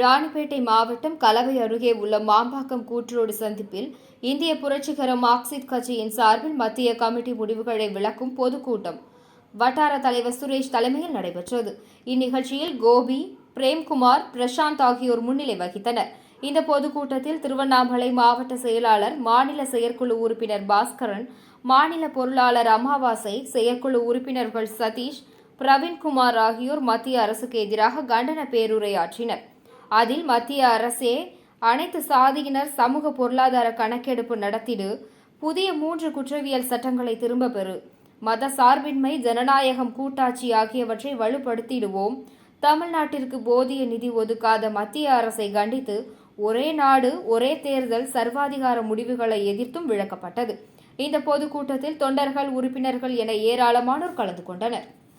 ராணிப்பேட்டை மாவட்டம் கலவை அருகே உள்ள மாம்பாக்கம் கூற்றோடு சந்திப்பில் இந்திய புரட்சிகர மார்க்சிஸ்ட் கட்சியின் சார்பில் மத்திய கமிட்டி முடிவுகளை விளக்கும் பொதுக்கூட்டம். வட்டார தலைவர் சுரேஷ் தலைமையில் நடைபெற்றது. இந்நிகழ்ச்சியில் கோபி பிரேம்குமார் பிரசாந்த் ஆகியோர் முன்னிலை வகித்தனர். இந்த பொதுக்கூட்டத்தில் திருவண்ணாமலை மாவட்ட செயலாளர் மாநில செயற்குழு உறுப்பினர் பாஸ்கரன் மாநில பொருளாளர் அமாவாசை செயற்குழு உறுப்பினர்கள் சதீஷ் பிரவீன்குமார் ஆகியோர் மத்திய அரசுக்கு எதிராக கண்டன பேருரையாற்றினர். அதில் மத்திய அரசே அனைத்து சாதியினர் சமூக பொருளாதார கணக்கெடுப்பு நடத்திடு புதிய மூன்று குற்றவியல் சட்டங்களை திரும்ப பெறு. மத சார்பின்மை ஜனநாயகம் கூட்டாட்சி ஆகியவற்றை வலுப்படுத்திடுவோம். தமிழ்நாட்டிற்கு போதிய நிதி ஒதுக்காத மத்திய அரசை கண்டித்து ஒரே நாடு ஒரே தேர்தல் சர்வாதிகார முடிவுகளை எதிர்த்தும் விளக்கப்பட்டது. இந்த பொதுக்கூட்டத்தில் தொண்டர்கள் உறுப்பினர்கள் என ஏராளமானோர் கலந்து கொண்டனர்.